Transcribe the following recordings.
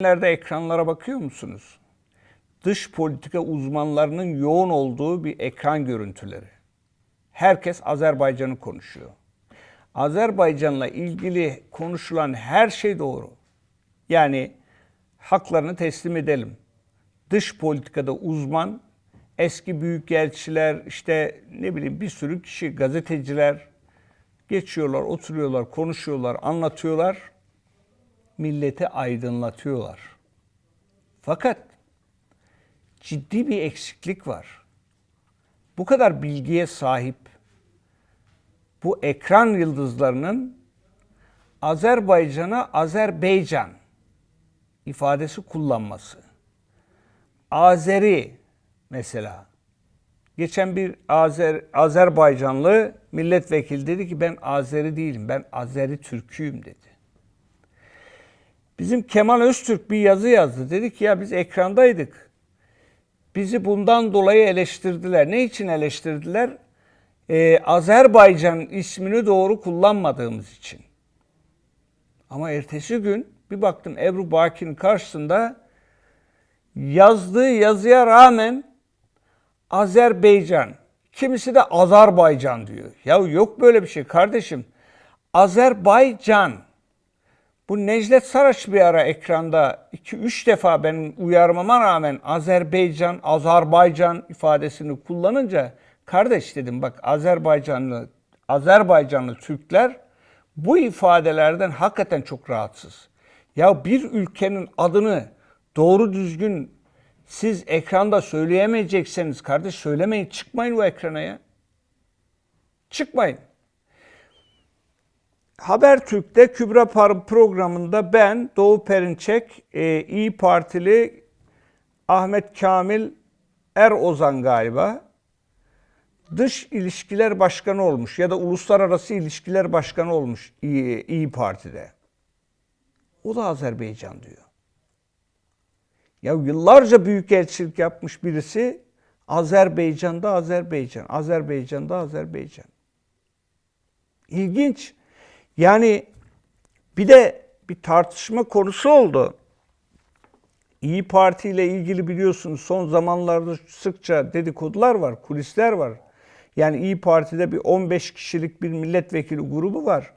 Nerede ekranlara bakıyor musunuz? Dış politika uzmanlarının yoğun olduğu bir ekran görüntüleri. Herkes Azerbaycan'ı konuşuyor. Azerbaycan'la ilgili konuşulan her şey doğru. Yani haklarını teslim edelim. Dış politikada uzman, eski büyükelçiler, işte ne bileyim bir sürü kişi, gazeteciler geçiyorlar, oturuyorlar, konuşuyorlar, anlatıyorlar milleti aydınlatıyorlar. Fakat ciddi bir eksiklik var. Bu kadar bilgiye sahip bu ekran yıldızlarının Azerbaycan'a Azerbaycan ifadesi kullanması. Azeri mesela. Geçen bir Azer, Azerbaycanlı milletvekili dedi ki ben Azeri değilim, ben Azeri Türküyüm dedi. Bizim Kemal Öztürk bir yazı yazdı. Dedi ki ya biz ekrandaydık. Bizi bundan dolayı eleştirdiler. Ne için eleştirdiler? Ee, Azerbaycan ismini doğru kullanmadığımız için. Ama ertesi gün bir baktım Ebru Baki'nin karşısında yazdığı yazıya rağmen Azerbaycan, kimisi de Azerbaycan diyor. Ya yok böyle bir şey kardeşim. Azerbaycan. Bu Necdet Saraç bir ara ekranda 2-3 defa benim uyarmama rağmen Azerbaycan, Azerbaycan ifadesini kullanınca kardeş dedim bak Azerbaycanlı Azerbaycanlı Türkler bu ifadelerden hakikaten çok rahatsız. Ya bir ülkenin adını doğru düzgün siz ekranda söyleyemeyecekseniz kardeş söylemeyin çıkmayın o ekrana ya. Çıkmayın. Habertürk'te Kübra Par programında ben Doğu Perinçek, e, İyi Partili Ahmet Kamil Erozan galiba dış ilişkiler başkanı olmuş ya da uluslararası ilişkiler başkanı olmuş İyi, İyi Parti'de. O da Azerbaycan diyor. Ya yıllarca büyükelçilik yapmış birisi Azerbaycan'da Azerbaycan, Azerbaycan'da Azerbaycan. İlginç. Yani bir de bir tartışma konusu oldu. İyi Parti ile ilgili biliyorsunuz son zamanlarda sıkça dedikodular var, kulisler var. Yani İyi Parti'de bir 15 kişilik bir milletvekili grubu var.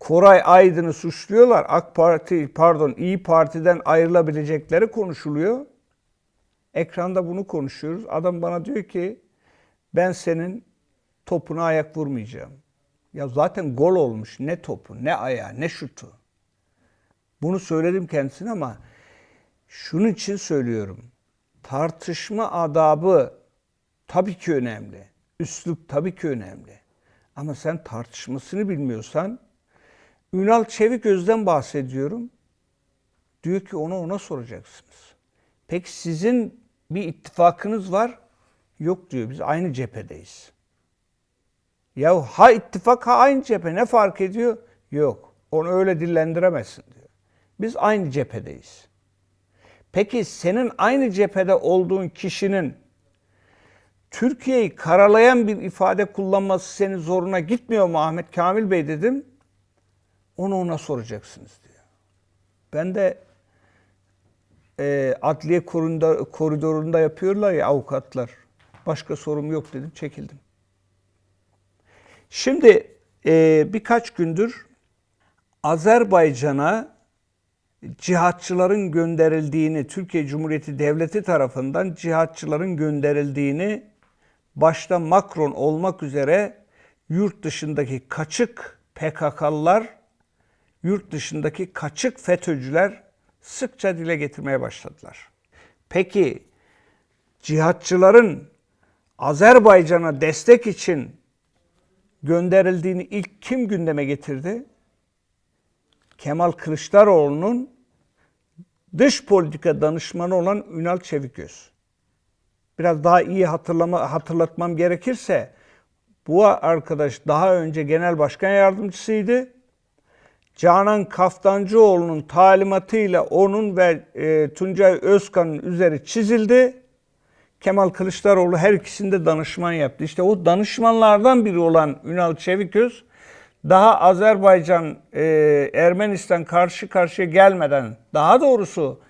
Koray Aydın'ı suçluyorlar. AK Parti, pardon İyi Parti'den ayrılabilecekleri konuşuluyor. Ekranda bunu konuşuyoruz. Adam bana diyor ki ben senin topuna ayak vurmayacağım. Ya zaten gol olmuş. Ne topu, ne ayağı, ne şutu. Bunu söyledim kendisine ama şunun için söylüyorum. Tartışma adabı tabii ki önemli. Üslup tabii ki önemli. Ama sen tartışmasını bilmiyorsan Ünal Çeviköz'den bahsediyorum. Diyor ki onu ona soracaksınız. Peki sizin bir ittifakınız var? Yok diyor. Biz aynı cephedeyiz. Ya ha ittifak ha aynı cephe ne fark ediyor? Yok. Onu öyle dillendiremezsin diyor. Biz aynı cephedeyiz. Peki senin aynı cephede olduğun kişinin Türkiye'yi karalayan bir ifade kullanması senin zoruna gitmiyor mu Ahmet Kamil Bey dedim. Onu ona soracaksınız diyor. Ben de e, adliye koridorunda, koridorunda yapıyorlar ya avukatlar. Başka sorum yok dedim çekildim. Şimdi e, birkaç gündür Azerbaycan'a cihatçıların gönderildiğini, Türkiye Cumhuriyeti Devleti tarafından cihatçıların gönderildiğini başta Macron olmak üzere yurt dışındaki kaçık PKK'lılar, yurt dışındaki kaçık FETÖ'cüler sıkça dile getirmeye başladılar. Peki cihatçıların Azerbaycan'a destek için gönderildiğini ilk kim gündeme getirdi? Kemal Kılıçdaroğlu'nun dış politika danışmanı olan Ünal Çeviköz. Biraz daha iyi hatırlama, hatırlatmam gerekirse bu arkadaş daha önce genel başkan yardımcısıydı. Canan Kaftancıoğlu'nun talimatıyla onun ve e, Tuncay Özkan'ın üzeri çizildi. Kemal Kılıçdaroğlu her ikisinde danışman yaptı. İşte o danışmanlardan biri olan Ünal Çeviköz daha Azerbaycan, e, Ermenistan karşı karşıya gelmeden, daha doğrusu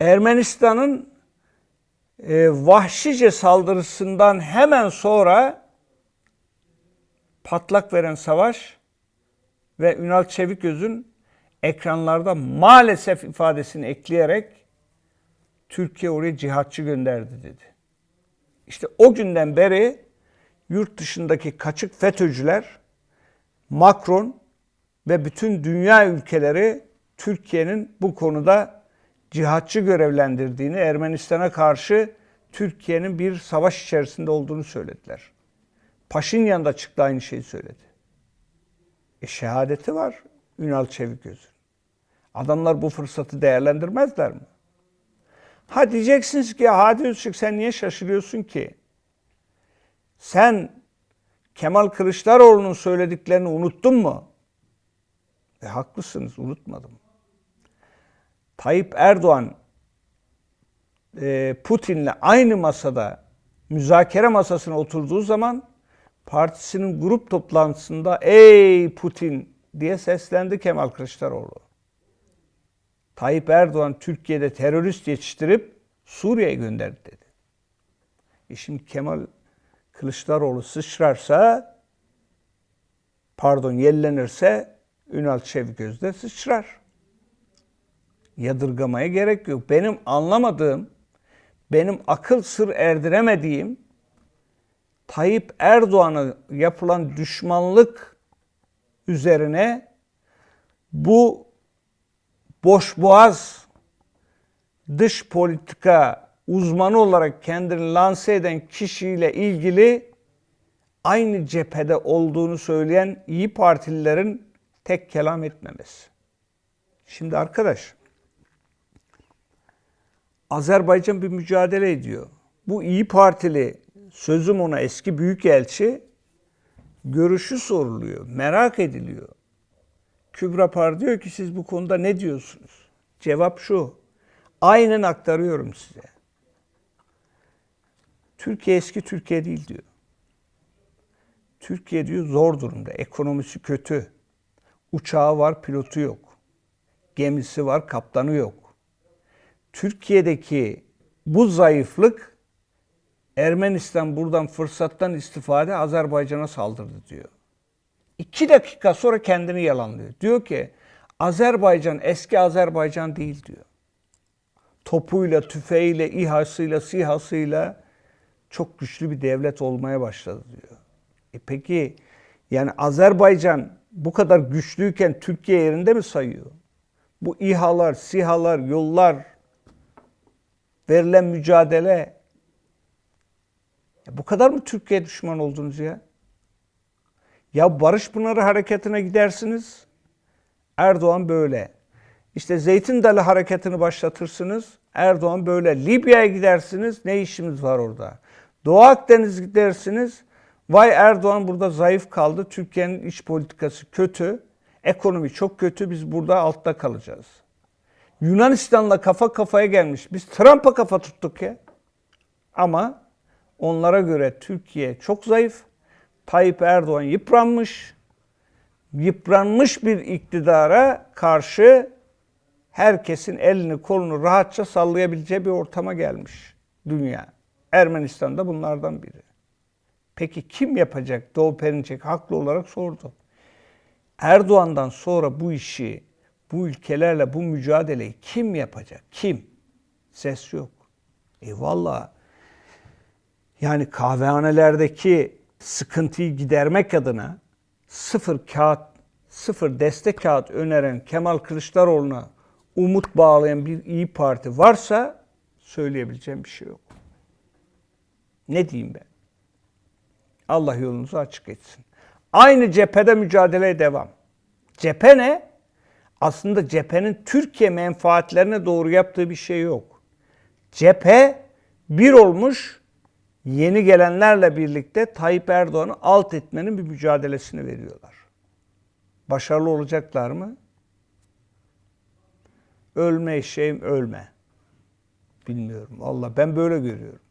Ermenistan'ın e, vahşice saldırısından hemen sonra patlak veren savaş ve Ünal Çeviköz'ün ekranlarda maalesef ifadesini ekleyerek Türkiye oraya cihatçı gönderdi dedi. İşte o günden beri yurt dışındaki kaçık FETÖ'cüler Macron ve bütün dünya ülkeleri Türkiye'nin bu konuda cihatçı görevlendirdiğini, Ermenistan'a karşı Türkiye'nin bir savaş içerisinde olduğunu söylediler. Paşinyan da çıktı aynı şeyi söyledi. E şehadeti var Ünal Çeviköz'ün. Adamlar bu fırsatı değerlendirmezler mi? Ha diyeceksiniz ki Hadi Özçık sen niye şaşırıyorsun ki? Sen Kemal Kılıçdaroğlu'nun söylediklerini unuttun mu? E haklısınız unutmadım. Tayyip Erdoğan e, Putin'le aynı masada müzakere masasına oturduğu zaman partisinin grup toplantısında ey Putin diye seslendi Kemal Kılıçdaroğlu. Tayyip Erdoğan Türkiye'de terörist yetiştirip Suriye'ye gönderdi dedi. E şimdi Kemal Kılıçdaroğlu sıçrarsa pardon yellenirse Ünal Çeviköz de sıçrar. Yadırgamaya gerek yok. Benim anlamadığım, benim akıl sır erdiremediğim Tayyip Erdoğan'a yapılan düşmanlık üzerine bu boş boğaz dış politika uzmanı olarak kendini lanse eden kişiyle ilgili aynı cephede olduğunu söyleyen iyi Partililerin tek kelam etmemesi. Şimdi arkadaş, Azerbaycan bir mücadele ediyor. Bu iyi Partili sözüm ona eski büyükelçi görüşü soruluyor, merak ediliyor. Kübra Par diyor ki siz bu konuda ne diyorsunuz? Cevap şu. Aynen aktarıyorum size. Türkiye eski Türkiye değil diyor. Türkiye diyor zor durumda. Ekonomisi kötü. Uçağı var, pilotu yok. Gemisi var, kaptanı yok. Türkiye'deki bu zayıflık Ermenistan buradan fırsattan istifade Azerbaycan'a saldırdı diyor. İki dakika sonra kendini yalanlıyor. Diyor ki Azerbaycan eski Azerbaycan değil diyor. Topuyla, tüfeğiyle, İHA'sıyla, SİHA'sıyla çok güçlü bir devlet olmaya başladı diyor. E peki yani Azerbaycan bu kadar güçlüyken Türkiye yerinde mi sayıyor? Bu İHA'lar, SİHA'lar, yollar, verilen mücadele bu kadar mı Türkiye düşman oldunuz ya? Ya Barış Pınarı hareketine gidersiniz. Erdoğan böyle. İşte Zeytin Dalı hareketini başlatırsınız. Erdoğan böyle. Libya'ya gidersiniz. Ne işimiz var orada? Doğu Akdeniz gidersiniz. Vay Erdoğan burada zayıf kaldı. Türkiye'nin iç politikası kötü. Ekonomi çok kötü. Biz burada altta kalacağız. Yunanistan'la kafa kafaya gelmiş. Biz Trump'a kafa tuttuk ya. Ama onlara göre Türkiye çok zayıf. Tayyip Erdoğan yıpranmış. Yıpranmış bir iktidara karşı herkesin elini kolunu rahatça sallayabileceği bir ortama gelmiş dünya. Ermenistan da bunlardan biri. Peki kim yapacak? Doğu Perinçek haklı olarak sordu. Erdoğan'dan sonra bu işi, bu ülkelerle bu mücadeleyi kim yapacak? Kim? Ses yok. E valla yani kahvehanelerdeki sıkıntıyı gidermek adına sıfır kağıt, sıfır destek kağıt öneren Kemal Kılıçdaroğlu'na umut bağlayan bir iyi Parti varsa söyleyebileceğim bir şey yok. Ne diyeyim ben? Allah yolunuzu açık etsin. Aynı cephede mücadeleye devam. Cephe ne? Aslında cephenin Türkiye menfaatlerine doğru yaptığı bir şey yok. Cephe bir olmuş yeni gelenlerle birlikte Tayyip Erdoğan'ı alt etmenin bir mücadelesini veriyorlar. Başarılı olacaklar mı? Ölme eşeğim ölme. Bilmiyorum. Valla ben böyle görüyorum.